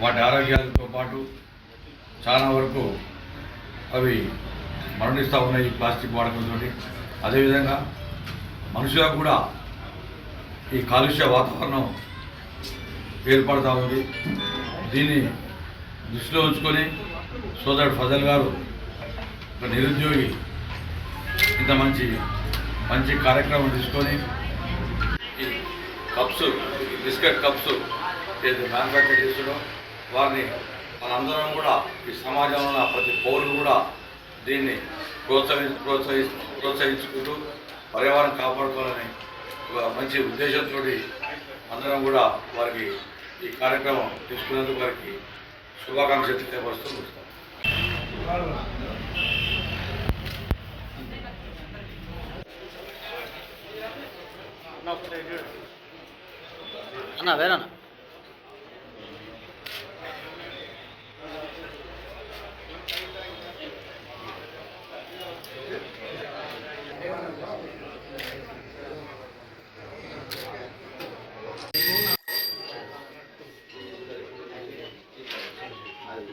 వాటి ఆరోగ్యాలతో పాటు చాలా వరకు అవి మరణిస్తూ ఉన్నాయి ఈ ప్లాస్టిక్ వాడకంతో అదేవిధంగా మనుషులకు కూడా ఈ కాలుష్య వాతావరణం ఏర్పడుతూ ఉంది. దీన్ని దృష్టిలో ఉంచుకొని సోదరుడు ఫజల్ గారు ఒక నిరుద్యోగి ఇంత మంచి మంచి కార్యక్రమం తీసుకొని ఈ కప్స్ బిస్కెట్ కప్స్ మ్యానుఫ్యాక్చర్ చేస్తున్నాం వారిని మనందరం కూడా ఈ సమాజంలో ఉన్న ప్రతి పౌరులు కూడా దీన్ని ప్రోత్సహి ప్రోత్సహి ప్రోత్సహించుకుంటూ పర్యావరణం కాపాడుకోవాలని మంచి ఉద్దేశంతో అందరం కూడా వారికి ఈ కార్యక్రమం తీసుకునేందుకు వారికి శుభాకాంక్షలు తెలియపరుస్తూ ముగిస్తాం. అన్న వేరన్నా